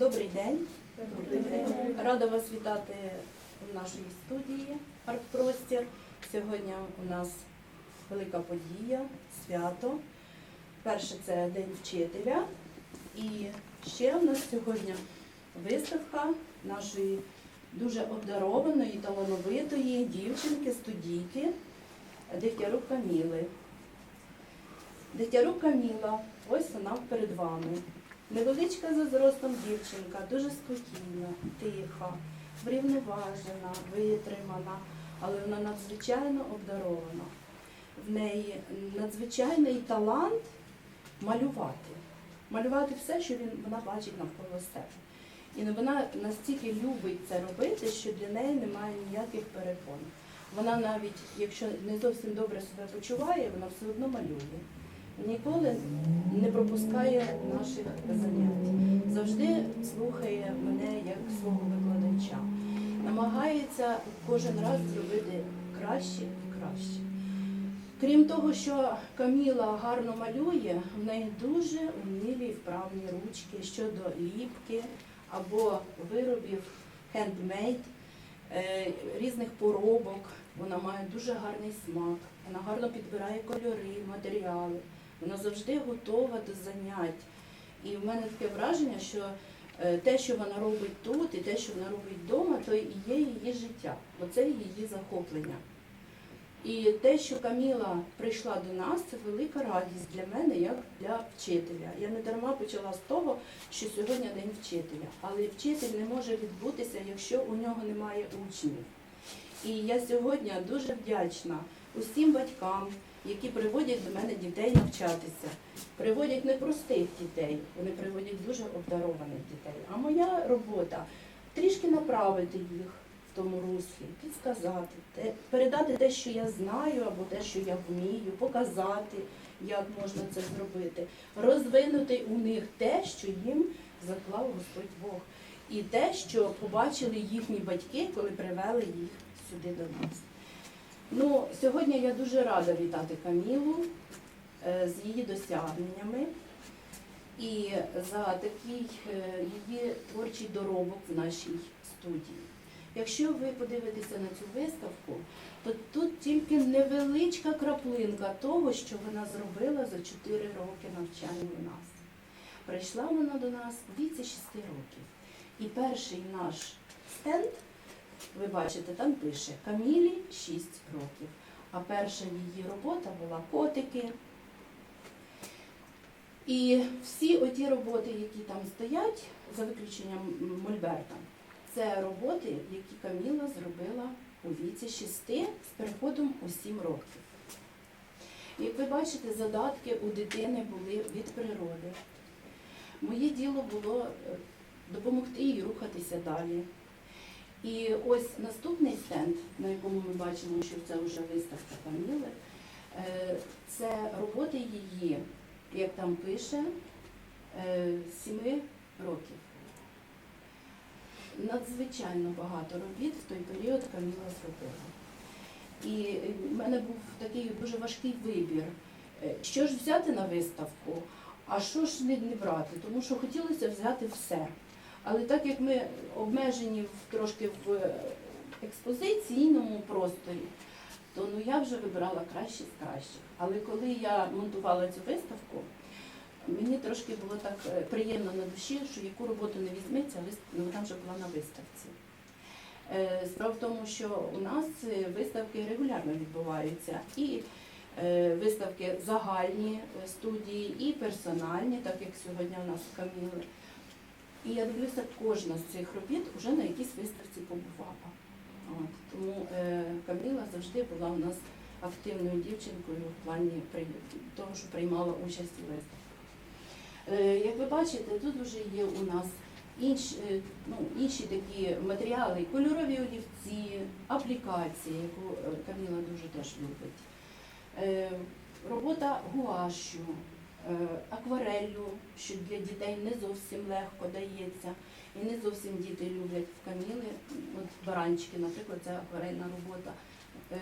Добрий день. Рада вас вітати в нашій студії Артпростір. Сьогодні у нас велика подія, свято. Перше це День вчителя. І ще у нас сьогодні виставка нашої дуже обдарованої, талановитої дівчинки, студійки Дегтярук Каміли. Дегтярук Каміла, ось вона перед вами. Невеличка за зростом дівчинка, дуже спокійна, тиха, врівноважена, витримана, але вона надзвичайно обдарована. В неї надзвичайний талант малювати. Малювати все, що він, вона бачить навколо себе. І вона настільки любить це робити, що для неї немає ніяких перепон. Вона навіть, якщо не зовсім добре себе почуває, вона все одно малює. Ніколи не пропускає наших занять. Завжди слухає мене як свого викладача. Намагається кожен раз зробити краще і краще. Крім того, що Каміла гарно малює, в неї дуже умілі і вправні ручки щодо ліпки або виробів хендмейд, різних поробок. Вона має дуже гарний смак, вона гарно підбирає кольори, матеріали. Вона завжди готова до занять. І в мене таке враження, що е, те, що вона робить тут, і те, що вона робить вдома, то і є її життя. Оце її захоплення. І те, що Каміла прийшла до нас, це велика радість для мене, як для вчителя. Я не дарма почала з того, що сьогодні день вчителя. Але вчитель не може відбутися, якщо у нього немає учнів. І я сьогодні дуже вдячна усім батькам, які приводять до мене дітей навчатися. Приводять не простих дітей, вони приводять дуже обдарованих дітей. А моя робота трішки направити їх в тому руслі, підсказати, передати те, що я знаю, або те, що я вмію, показати, як можна це зробити, розвинути у них те, що їм заклав Господь Бог, і те, що побачили їхні батьки, коли привели їх сюди до нас. Ну, сьогодні я дуже рада вітати Камілу е, з її досягненнями і за такий е, її творчий доробок в нашій студії. Якщо ви подивитеся на цю виставку, то тут тільки невеличка краплинка того, що вона зробила за 4 роки навчання у нас. Прийшла вона до нас у віці 6 років. І перший наш стенд, ви бачите, там пише Камілі 6 років. А перша її робота була котики. І всі оті роботи, які там стоять, за виключенням Мольберта, це роботи, які Каміла зробила у віці 6 з переходом у 7 років. Як ви бачите, задатки у дитини були від природи. Моє діло було е, допомогти їй рухатися далі. І ось наступний стенд, на якому ми бачимо, що це вже виставка Каміли, е, це роботи її, як там пише, е, 7 років. Надзвичайно багато робіт в той період Каміла зробила. І в мене був такий дуже важкий вибір, е, що ж взяти на виставку, а що ж не брати, тому що хотілося взяти все. Але так як ми обмежені в, трошки в експозиційному просторі, то ну, я вже вибирала краще з кращих. Але коли я монтувала цю виставку, мені трошки було так е, приємно на душі, що яку роботу не візьметься, вис- ну, вона вже була на виставці. Е, Справа в тому, що у нас е, виставки регулярно відбуваються. І виставки загальні студії, і персональні, так як сьогодні у нас у Каміли. І я дивлюся, кожна з цих робіт вже на якійсь виставці побувала. От, тому е, Каміла завжди була у нас активною дівчинкою в плані того, що приймала участь у виставках. Е, як ви бачите, тут вже є у нас інші, е, ну, інші такі матеріали, кольорові олівці, аплікації, яку е, Каміла дуже теж любить. Е, робота гуашю, аквареллю, що для дітей не зовсім легко дається. І не зовсім діти люблять в Каміли. От баранчики, наприклад, це акварельна робота.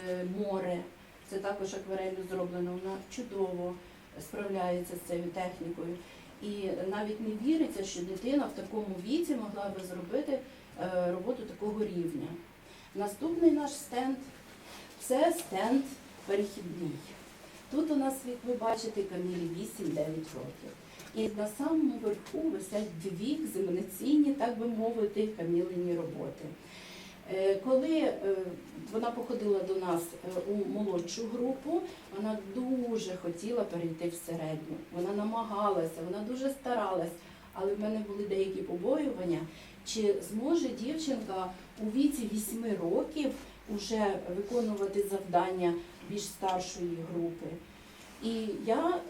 Е, Море, це також акварелью зроблено. Вона чудово справляється з цією технікою. І навіть не віриться, що дитина в такому віці могла би зробити е, роботу такого рівня. Наступний наш стенд це стенд перехідний. Тут у нас, як ви бачите, Камілі 8-9 років. І на самому верху висять дві екзаменаційні, так би мовити, камілині роботи. Е, Коли е, вона походила до нас е, у молодшу групу, вона дуже хотіла перейти в середню. Вона намагалася, вона дуже старалась, але в мене були деякі побоювання, чи зможе дівчинка у віці 8 років вже виконувати завдання більш старшої групи. І я е,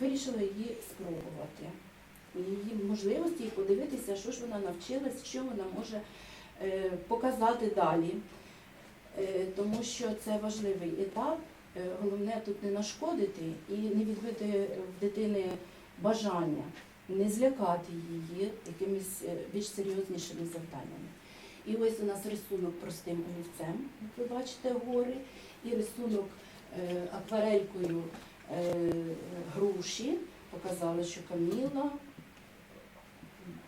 вирішила її спробувати, її можливості подивитися, що ж вона навчилась, що вона може е, показати далі. Е, Тому що це важливий етап. Головне тут не нашкодити і не відбити в дитини бажання, не злякати її якимись більш серйознішими завданнями. І ось у нас рисунок простим олівцем, як ви бачите, гори, і рисунок е, акварелькою е, груші. Показали, що Каміла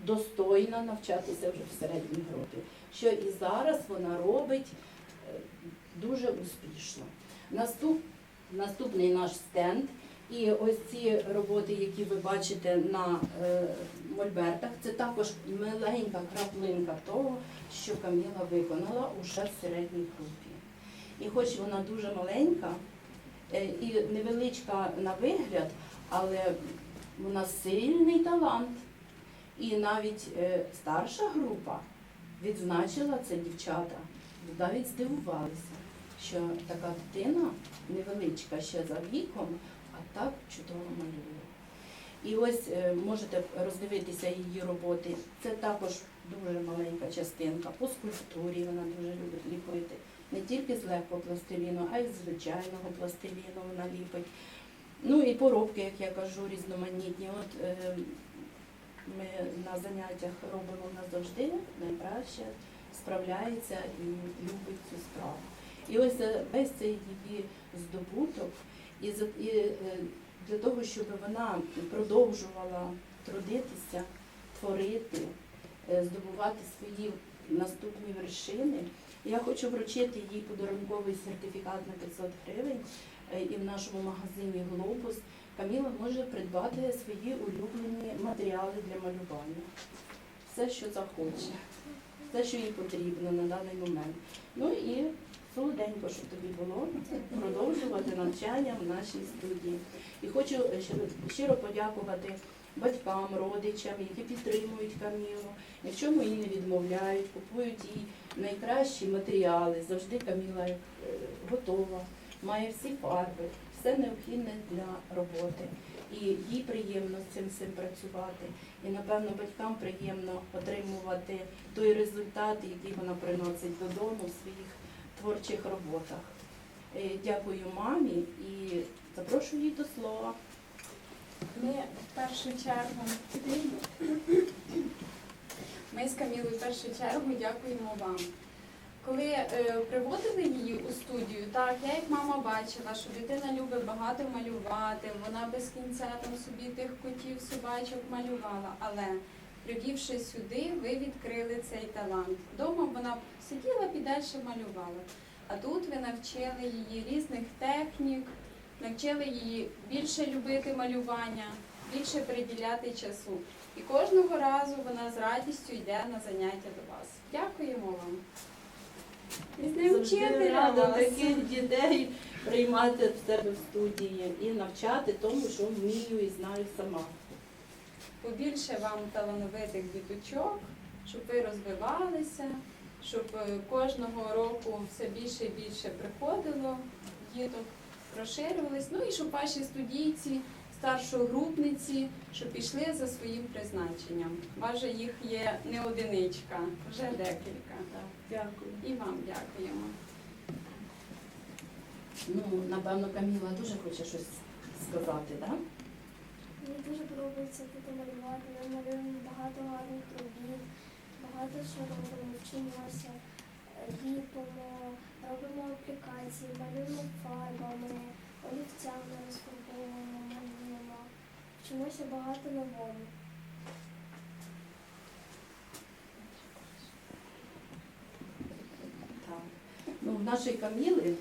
достойна навчатися вже в середній групі, що і зараз вона робить е, дуже успішно. Наступ, наступний наш стенд. І ось ці роботи, які ви бачите на е, мольбертах, це також маленька краплинка того, що Каміла виконала уже в середній групі. І хоч вона дуже маленька е, і невеличка на вигляд, але вона сильний талант. І навіть е, старша група відзначила це дівчата, навіть здивувалися, що така дитина невеличка ще за віком, так чудово малює. І ось е, можете роздивитися її роботи. Це також дуже маленька частинка. По скульптурі вона дуже любить ліпити. Не тільки з легкого пластиліну, а й з звичайного пластиліну вона ліпить. Ну і поробки, як я кажу, різноманітні. От е, ми на заняттях робимо назавжди, найкраще справляється і любить цю справу. І ось е, весь цей її здобуток, і, е, для того, щоб вона продовжувала трудитися, творити, е, здобувати свої наступні вершини. Я хочу вручити їй подарунковий сертифікат на 500 гривень е, і в нашому магазині Глобус Каміла може придбати свої улюблені матеріали для малювання. Все, що захоче, все, що їй потрібно на даний момент. Ну і солоденько, щоб тобі було продовжувати навчання в нашій студії. І хочу щиро- подякувати батькам, родичам, які підтримують Камілу, ні в чому її не відмовляють, купують їй найкращі матеріали. Завжди Каміла е, готова, має всі фарби, все необхідне для роботи. І їй приємно з цим всім працювати. І напевно батькам приємно отримувати той результат, який вона приносить додому своїх творчих роботах. Е, Дякую мамі і запрошую її до слова. Ми в першу чергу ми з Камілою в першу чергу дякуємо вам. Коли е, приводили її у студію, так я як мама бачила, що дитина любить багато малювати, вона без кінця там собі тих котів, собачок малювала. Але привівши сюди, ви відкрили цей талант. Дома вона сиділа і далі малювала. А тут ви навчили її різних технік, навчили її більше любити малювання, більше приділяти часу. І кожного разу вона з радістю йде на заняття до вас. Дякуємо вам. І з ним Завжди рада таких дітей приймати в себе в студії і навчати тому, що вмію і знаю сама. Побільше вам талановитих діточок, щоб ви розвивалися, щоб е, кожного року все більше і більше приходило діток, розширювались. Ну і щоб ваші студійці, старшогрупниці, щоб пішли за своїм призначенням. Баже, їх є не одиничка, вже декілька. Так, дякую. І вам дякуємо. Ну, напевно, Каміла дуже хоче щось сказати, так? Мені дуже подобається тут малювати. Ми малюємо багато гарних робіт, багато що робимо, вчимося, е, ліпимо, робимо аплікації, малюємо фарбами, олівцями розфарбовуємо, малюємо. вчимося багато. Так. Ну, в нашої Каміли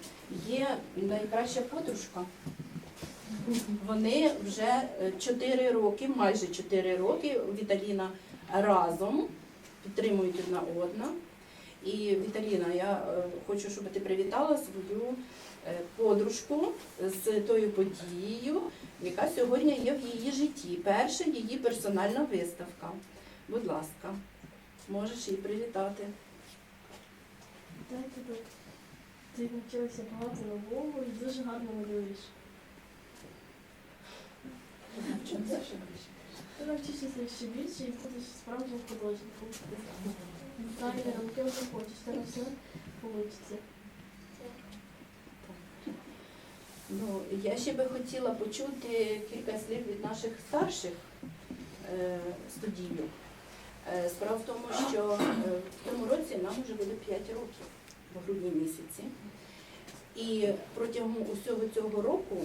є найкраща подружка. Вони вже 4 роки, майже 4 роки Віталіна разом підтримують одна одна. І Віталіна, я е, хочу, щоб ти привітала свою е, подружку з тою подією, яка сьогодні є в її житті. Перша її персональна виставка. Будь ласка, можеш її привітати. Ти навчилася багато нового і дуже гарно малюєш. Ти навчишся ще більше і будеш справжнім художником. Дизайнером, ким ти хочеш, тебе все вийде. Ну, я ще би хотіла почути кілька слів від наших старших е, студійок. Е, справа в тому, що е, в цьому році нам вже буде 5 років в грудні місяці. І протягом усього цього року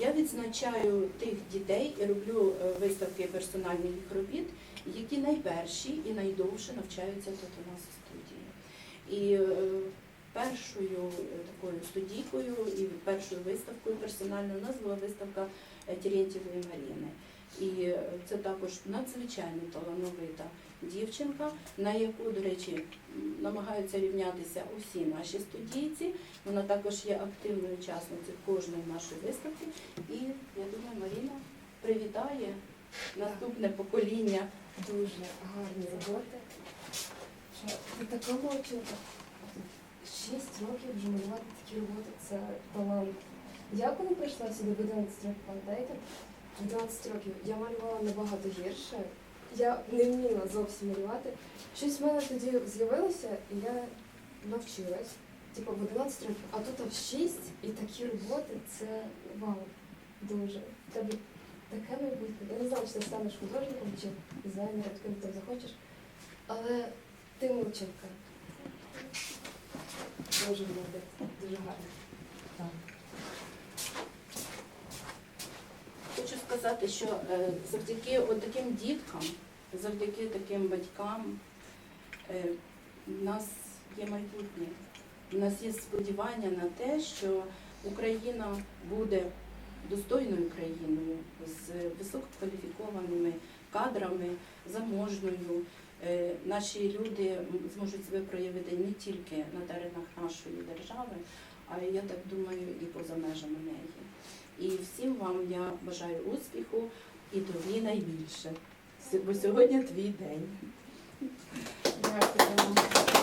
я відзначаю тих дітей і роблю е, виставки персональних робіт, які найперші і найдовше навчаються тут у нас у студії. І е, першою е, такою студійкою і першою виставкою персональною у нас була виставка Терентьєвої Маріни. І це також надзвичайно талановита дівчинка, на яку, до речі, намагаються рівнятися усі наші студійці. Вона також є активною учасницею кожної нашої виставки. І я думаю, Маріна привітає наступне покоління. Дуже гарні роботи. Така молодчинка. Шість років вже малювати такі роботи це талант. Я коли прийшла сюди в 11 років, пам'ятаєте? В 11 років я малювала набагато гірше. Я не вміла зовсім малювати. Щось в мене тоді з'явилося, і я навчилась. Типу в 11 років, а тут в 6 і такі роботи це вау. Дуже. Тебе таке майбутнє. Я не знала, чи ти станеш художником чи дизайнером, ким ти захочеш. Але ти молодчинка. Дуже молодець, дуже гарно. Хочу сказати, що е, завдяки от таким діткам, завдяки таким батькам, е, в нас є майбутнє. У нас є сподівання на те, що Україна буде достойною країною з висококваліфікованими кадрами, заможною. Е, Наші люди зможуть себе проявити не тільки на теренах нашої держави, а я так думаю, і поза межами неї. І всім вам я бажаю успіху і тобі найбільше. Бо сьогодні твій день. Дякую.